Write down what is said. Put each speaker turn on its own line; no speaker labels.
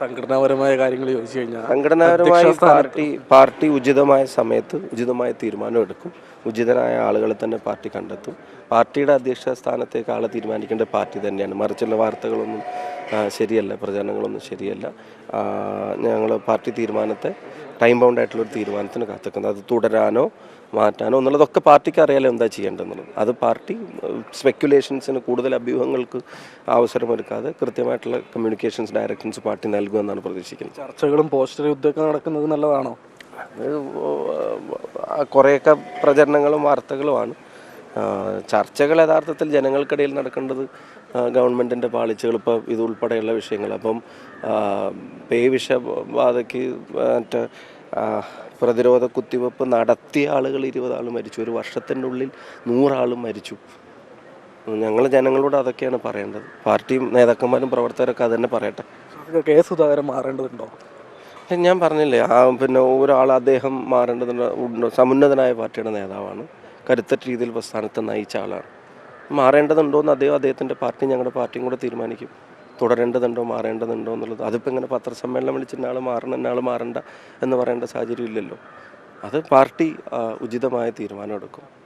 സംഘടനാപരമായ കാര്യങ്ങൾ ചോദിച്ചു കഴിഞ്ഞാൽ
സംഘടനാപരമായി പാർട്ടി പാർട്ടി ഉചിതമായ സമയത്ത് ഉചിതമായ തീരുമാനം എടുക്കും. ഉചിതനായ ആളുകളെ തന്നെ പാർട്ടി കണ്ടെത്തും. പാർട്ടിയുടെ അധ്യക്ഷ സ്ഥാനത്തേക്ക് ആളെ തീരുമാനിക്കേണ്ട പാർട്ടി തന്നെയാണ്. മറിച്ചുള്ള വാർത്തകളൊന്നും ശരിയല്ല. പ്രചാരണങ്ങളൊന്നും ശരിയല്ല. ഞങ്ങൾ പാർട്ടി തീരുമാനത്തെ ടൈം ബൗണ്ട് ആയിട്ടുള്ള ഒരു തീരുമാനത്തിന് കാത്തിക്കുന്നത്. അത് തുടരാനോ മാറ്റാനോ എന്നുള്ളതൊക്കെ പാർട്ടിക്ക് അറിയാലോ എന്താ ചെയ്യേണ്ടതെന്നുള്ളത്. അത് പാർട്ടി സ്പെക്കുലേഷൻസിന് കൂടുതൽ അഭ്യൂഹങ്ങൾക്ക് അവസരമൊരുക്കാതെ കൃത്യമായിട്ടുള്ള കമ്മ്യൂണിക്കേഷൻസ് ഡയറക്ഷൻസ് പാർട്ടി നൽകുമെന്നാണ് പ്രതീക്ഷിക്കുന്നത്.
ചർച്ചകളും പോസ്റ്റർ യുദ്ധമൊക്കെ നടക്കുന്നത് നല്ലതാണോ?
അത് കുറേയൊക്കെ പ്രചരണങ്ങളും വാർത്തകളുമാണ്. ചർച്ചകൾ യഥാർത്ഥത്തിൽ ജനങ്ങൾക്കിടയിൽ നടക്കേണ്ടത് ഗവൺമെന്റിന്റെ പാളിച്ചകൾ ഇപ്പോൾ ഇതുൾപ്പെടെയുള്ള വിഷയങ്ങൾ. അപ്പം പേ വിഷബാധയ്ക്ക് മറ്റേ പ്രതിരോധ കുത്തിവെപ്പ് നടത്തിയ ആളുകൾ ഇരുപതാൾ മരിച്ചു. ഒരു വർഷത്തിന്റെ ഉള്ളിൽ നൂറാളും മരിച്ചു. ഞങ്ങൾ ജനങ്ങളോട് അതൊക്കെയാണ് പറയേണ്ടത്. പാർട്ടിയും നേതാക്കന്മാരും പ്രവർത്തകരൊക്കെ അത് തന്നെ പറയട്ടെ
കെ സുധാകരൻ മാറേണ്ടതുണ്ടോ?
ഞാൻ പറഞ്ഞില്ലേ ആ പിന്നെ ഒരാൾ അദ്ദേഹം മാറേണ്ടതുണ്ട്. സമുന്നതനായ പാർട്ടിയുടെ നേതാവാണ്. കരുത്തറ്റ രീതിയിൽ പ്രസ്ഥാനത്തെ നയിച്ച ആളാണ്. മാറേണ്ടതുണ്ടോ എന്ന് അദ്ദേഹം അദ്ദേഹത്തിന്റെ പാർട്ടി ഞങ്ങളുടെ പാർട്ടിയും കൂടെ തീരുമാനിക്കും. തുടരേണ്ടതുണ്ടോ മാറേണ്ടതുണ്ടോ എന്നുള്ളത്. അതിപ്പോൾ ഇങ്ങനെ പത്രസമ്മേളനം വിളിച്ചിട്ട് ആൾ മാറണം എന്നാൾ മാറണ്ട എന്ന് പറയേണ്ട സാഹചര്യം ഇല്ലല്ലോ. അത് പാർട്ടി ഉചിതമായ തീരുമാനം എടുക്കും.